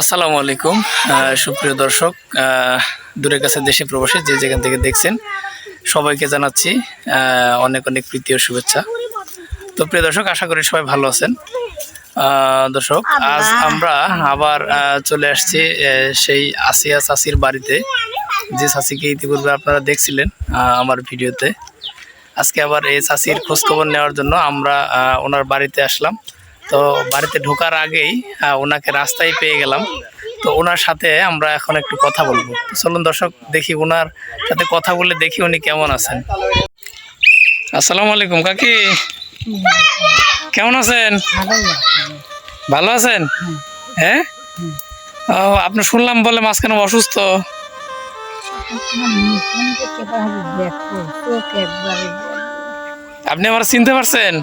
আসসালামু আলাইকুম। সুপ্রিয় দর্শক দূরের কাছে দেশে প্রবাসী যে যেখান থেকে দেখছেন সবাইকে জানাচ্ছি অনেক অনেক প্রীতি ও শুভেচ্ছা। তো প্রিয় দর্শক আশা করি সবাই ভালো আছেন। দর্শক আজ আমরা আবার চলে আসছি সেই আসিয়া চাষির বাড়িতে। যে চাষিকে ইতিপূর্বে আপনারা দেখছিলেন আমার ভিডিওতে। আজকে আবার এই চাষির খোঁজখবর নেওয়ার জন্য আমরা ওনার বাড়িতে আসলাম। তো বাড়িতে ঢোকার আগেই ওনাকে রাস্তায় পেয়ে গেলাম। তো ওনার সাথে আমরা এখন একটু কথা বলব। চলুন দর্শক, দেখি ওনার সাথে কথা বলে দেখি উনি কেমন আছেন। আসসালামু আলাইকুম, কাকি। কেমন আছেন? ভালো আছেন? হ্যাঁ? আপনি শুনলাম বলে মাঝখানে অসুস্থ। আপনি আমার চিনতে পারছেন?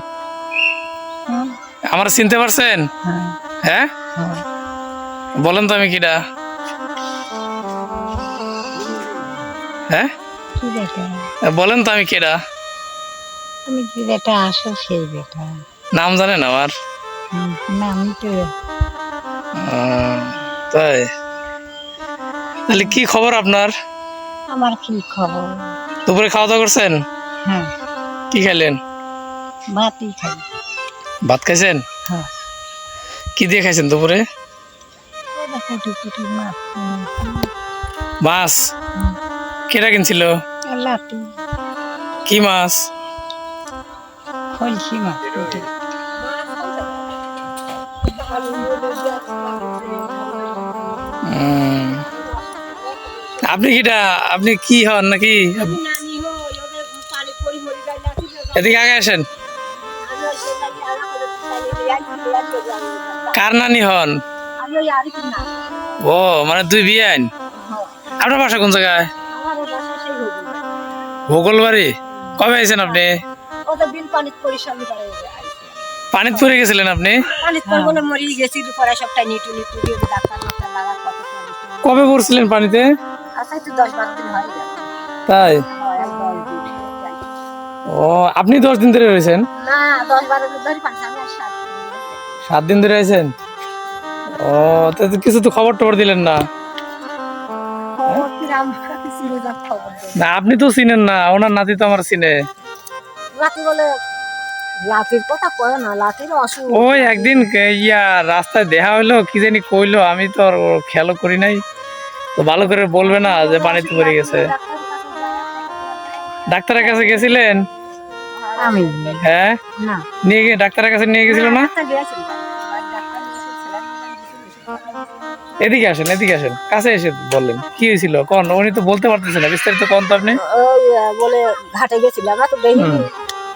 আমার চিনতে পারছেন? হ্যাঁ? বলেন তো আমি কিটা হ্যাঁ? বলেন তো আমি কেডা। তুমি কি বেটা আসো সেই বেটা। নাম জানেন আমার? হুম, না আমি তো তাই? তাহলে কি খবর আপনার? আমার কি খবর? দুপুরে খাওয়া দাওয়া করছেন? হ্যাঁ। কি খাইলেন? ভাতই খাই। ভাত খাইছেন? হ্যাঁ। কি দিয়ে খাইছেন দুপুরে? মাছ। কেটা কিনছিল? কি মাছ? আপনি কিটা? আপনি কি হন নাকি? এদিকে আগে আসেন। কার নানি হন? ও মানে দুই বিয়ান আপনার বাসা কোন জায়গায়? ভূগোল বাড়ি কবে আইছেন আপনি? পানিত পড়ে গেছিলেন আপনি? কবে পড়ছিলেন পানিতে? তাই। ও, আপনি দশ দিন ধরে রয়েছেন? না, দশ বারো দিন ধরে পানি সাত দিন ধরে। আছেন ও তো কিছু তো খবর টবর দিলেন না। না আপনি তো চিনেন না ওনার নাতি তো আমার চিনে। ওই একদিন ইয়া রাস্তায় দেখা হইল কি জানি কইলো আমি তো আর ওর খেয়ালও করি নাই। তো ভালো করে বলবে না যে পানিতে পড়ে গেছে। ডাক্তারের কাছে গেছিলেন? আমি হ্যাঁ? নিয়ে গিয়ে ডাক্তারের কাছে নিয়ে গেছিল না। এদিকে আসেন এদিকে আসেন। কাছে এসে বললেন কি হয়েছিল? কোন? উনি তো বলতে পারতেছেন না বিস্তারিত কোন তো আপনি? ওই বলে ঘাটে গেছিল আমরা তো দেখিনি।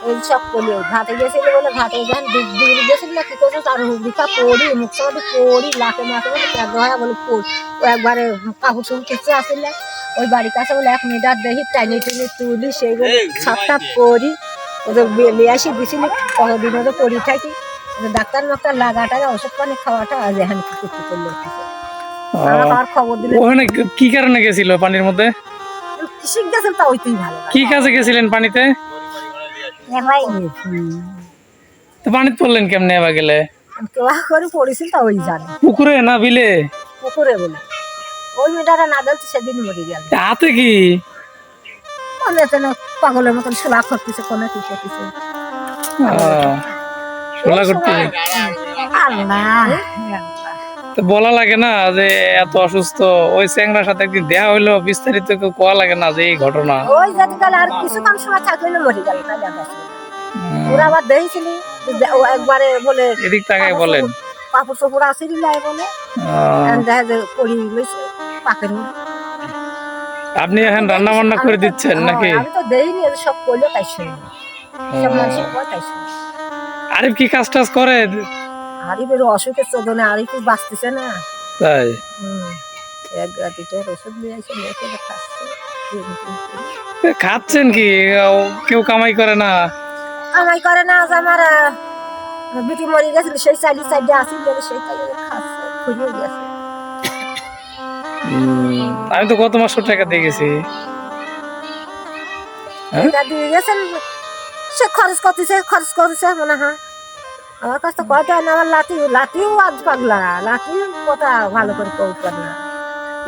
এই সব করলে ঘাটে গেছিল বলে ঘাটে যখন ডুব ডুব গেছিল কি করছ? তার হুদিকা পড়ি মুখ সাথে পড়ি লাখে মাকে বলে এক ধরা বলে পড় ও একবারে কাপড় চুপ কিছু আসলে। ওই বাড়ির কাছে বলে এক মিটার দেখি টাইনি টেনে তুলি সেই বলে সাতটা পড়ি ওদের বেলে আসি দিছিল কতদিন ওদের পড়ি থাকি ডাক্তার মাক্তার লাগাটা ওষুধ পানি খাওয়াটা আজ এখন কি করতে করল আর খবর দিলে ওখানে কি কারণে গেছিল পানির মধ্যে? কি কাজে গেছিলেন পানিতে। তো পানিতে পড়লেন কেমনে এবার গেলে? করে পড়েছিল তা ওই জানে। পুকুরে না বিলে? পুকুরে বলে। ওই মেয়েটারা না দেখছে সেদিন মরে গেল। হাতে কি? হচ্ছে পাগলের মতন করতেছে কোনো কি করতেছে। আহ, শোলা করতে আল্লাহ তো বলা লাগে না যে এত অসুস্থ ওই চ্যাংরার সাথে একদিন দেখা হইল বিস্তারিত কেউ কোয়া লাগে না যে এই ঘটনা। ওই যেতে গেলে আর কিছু কাম সময় থাকলে মরে গেল তাহলে ওরা আবার দেখেছিলি একবারে বলে এদিক তাকাই বলেন। কাপড় চোপড় আসিলি নাই বলে। দেখা যায় পাকের মধ্যে। আপনি এখন রান্না বান্না করে দিচ্ছেন নাকি? আমি তো দেইনি সব করল তাই শুনি। সব মানুষের তাই শুনি। আরিফ কি কাজ টাজ করে আরিফের অসুখের চোদনে আরিফ বাঁচতেছে না। তাই? এক রাতিটার ওষুধ নিয়ে এসে মেয়েকে খাচ্ছে। খাচ্ছেন কি? কেউ কামাই করে না? আমাই করে না আজ আমার বিটি মরে গেছিল সেই সাইডে আসিল বলে সেই তাই খাচ্ছে ফুরিয়ে গেছে আমি তো গত মাসের টাকা দিয়ে গেছি। হ্যাঁ? দিয়ে গেছেন? সে খরচ করতেছে খরচ করতেছে মনে হয়। আমার কাছে তো কয়টা না আমার লাঠি লাঠিও আজ পাগলা। লাঠি কথা ভালো করে না।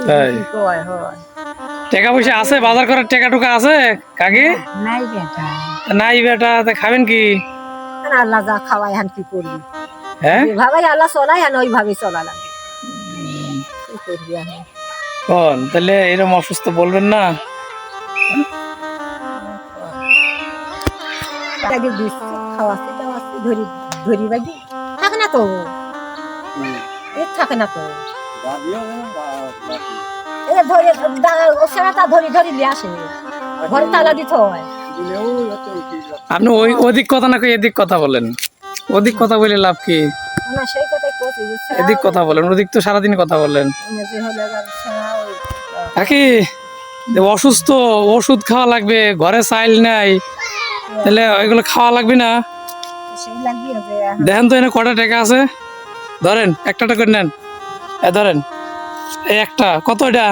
তাই? কয় হয়। টাকা পয়সা আছে বাজার করার টাকা টুকা আছে কাকি? নাই বেটা। নাই বেটা তা খাবেন কি? আল্লাহ যা খাওয়াই হান কি করবি হ্যাঁ? যেভাবে আল্লাহ চলাই হান ওইভাবেই চলা লাগে। কি করবি কোন তাহলে এরকম অসুস্থ বলবেন না। থাকে তো। এ থাকে না তো। ধরে ও সেরাটা ধরি ধরি নিয়ে আসে। ঘরে তালা দিতে হয়। আপনি ওই ওদিক কথা না কই এদিক কথা বলেন। ওদিক কথা বলে লাভ কি? না সেই এদিক কথা বলেন, ওদিক তো সারাদিন কথা বলেন। কাকি অসুস্থ, ওষুধ খাওয়া লাগবে, ঘরে চাইল নাই, তাহলে ওইগুলো খাওয়া লাগবে না। দেখেন তো এনে কটা টাকা আছে। ধরেন, একটা টাকা নেন। এ ধরেন এই একটা, কত এটা।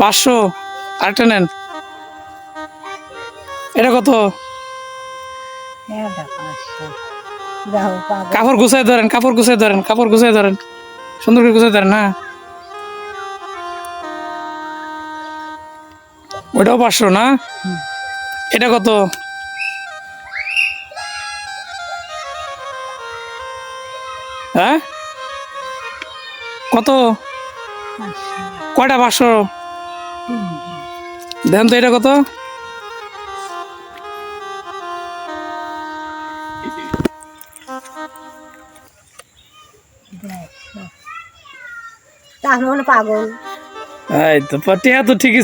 পাঁচশো। আরেকটা নেন। এটা কত? হ্যাঁ কাপড় গুছাই ধরেন কাপড় গুছাই ধরেন কাপড় গুছাই ধরেন। সুন্দর করে গুছাই ধরেন হ্যাঁ। ওটাও পাঁচশো না? এটা কত? হ্যাঁ? কত? কয়টা পাঁচশো? দেন তো এটা কত? পাগল। এই তো টিয়া তো ঠিকই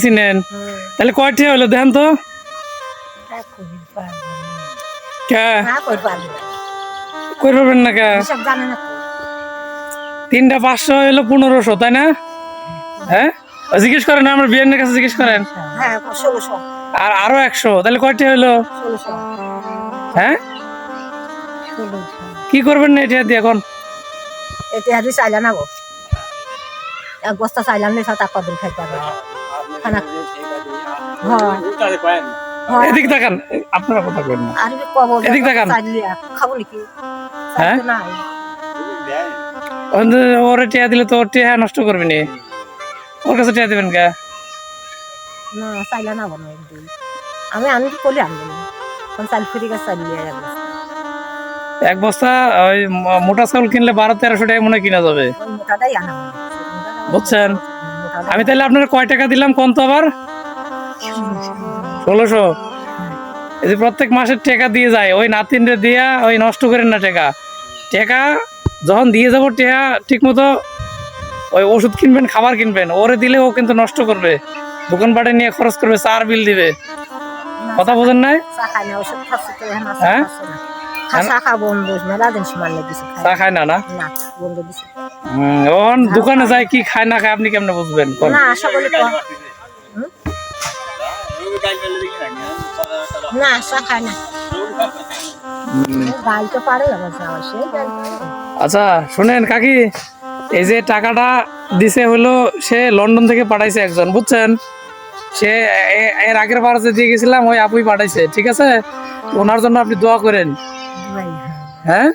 তাহলে কয় টিয়া হলো তো। কই না কে? তিনটা পাঁচশো হলো পনেরোশো তাই না? হ্যাঁ? জিজ্ঞেস করেন আমার বিয়ানের কাছে জিজ্ঞেস করেন। হ্যাঁ আর আরও একশো তাহলে কয়টি হলো? হ্যাঁ? কি করবেন না এটা দিয়ে এখন? এতে হাতে চাইলা না গো এক বস্তা চাইলাম নেই সাত কদিন খাইতে পারবে খানা। হয়। এদিক দেখান আপনারা কথা করেন না আর কি কবর এদিক দেখান। খাব নাকি? হ্যাঁ? চাইতো নাই। ওদের- ওরে টিয়া দিলে তো ওর টিয়া নষ্ট করবে নি? ওর কাছে টিয়া দিবেন কে? না চাইলা না বলো আমি আনি কলি আনব না চাল ফিরি গাছ চাইলি বস্তা। এক বস্তা ওই মোটা চাউল কিনলে বারো তেরোশো টাকা মনে কিনা যাবে। বুঝছেন? আমি তাহলে আপনার কয় টাকা দিলাম কোন তো আবার? ষোলোশো। এই যে প্রত্যেক মাসের টাকা দিয়ে যায় ওই নাতিনরে দিয়া ওই নষ্ট করেন না টাকা। টাকা যখন দিয়ে যাব টাকা ঠিক মতো ওই ওষুধ কিনবেন খাবার কিনবেন ওরে দিলে ও কিন্তু নষ্ট করবে। দোকানপাটে নিয়ে খরচ করবে চার বিল দিবে। কথা বোঝেন নাই? হ্যাঁ? খাচ্ছে না। খা- চা খা বন্ধ মেলা দিন সমান লেগেছে চা খায় না না? না বন্ধ দিছে। হুম, দোকানে যায় কি খায় না খায় আপনি কেমনে বুঝবেন? না আশা তো না চা খায় না। গাল তো পারে আবার যাওয়া সে আচ্ছা শুনেন কাকি এই যে টাকাটা দিছে হলো সে লন্ডন থেকে পাঠাইছে একজন বুঝছেন? সে এর আগের বার যে দিয়ে গেছিলাম ওই আপুই পাঠাইছে ঠিক আছে? ওনার জন্য আপনি দোয়া করেন। হ্যাঁ।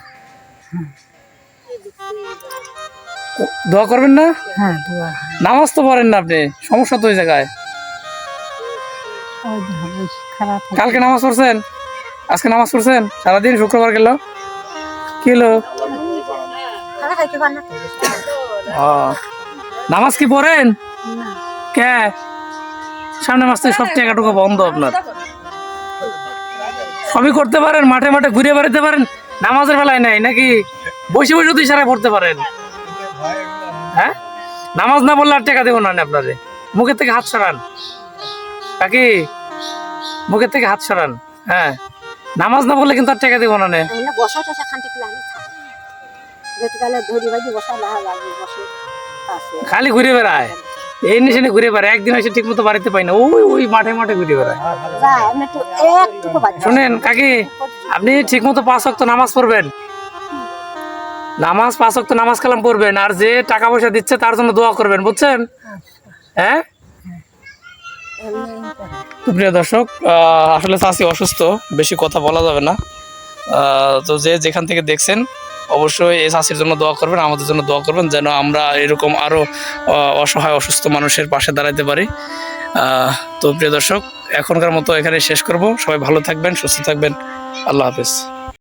দোয়া করবেন না? হ্যাঁ নামাজ তো পড়েন না আপনি সমস্যা তো ওই জায়গায়। কালকে নামাজ পড়ছেন? আজকে নামাজ পড়ছেন? সারাদিন শুক্রবার গেল। ও, নামাজ কি পড়েন? কে? সামনে মাস থেকে সব টাকাটুকু বন্ধ আপনার। সবই করতে পারেন মাঠে মাঠে ঘুরে বেড়াতে পারেন নামাজের বেলায় নাই নাকি বসে বসে তো ইশারায় পড়তে পারেন? হ্যাঁ? নামাজ না বললে আর টাকা দেবো না আমি আপনারে। মুখের থেকে হাত সরান। কাকি মুখের থেকে হাত সরান। হ্যাঁ। নামাজ না বললে কিন্তু আর টাকা দেবো না খালি ঘুরে বেড়ায়। এই নিশানে ঘুরে বেড়ায় একদিন এসে ঠিক মতো বাড়িতে পাই না ওই ওই মাঠে মাঠে ঘুরে বেড়ায়। শুনেন কাকি আপনি ঠিক মতো পাঁচ অক্ত নামাজ পড়বেন। নামাজ পাঁচ অক্ত নামাজ কালাম পড়বেন আর যে টাকা পয়সা দিচ্ছে তার জন্য দোয়া করবেন বুঝছেন? হ্যাঁ? তো প্রিয় দর্শক আহ, আসলে চাষি অসুস্থ বেশি কথা বলা যাবে না। আহ, তো যে যেখান থেকে দেখছেন অবশ্যই এই চাষির জন্য দোয়া করবেন, আমাদের জন্য দোয়া করবেন, যেন আমরা এরকম আরও অসহায় অসুস্থ মানুষের পাশে দাঁড়াতে পারি। তো প্রিয় দর্শক, এখনকার মতো এখানে শেষ করব। সবাই ভালো থাকবেন, সুস্থ থাকবেন। আল্লাহ হাফেজ।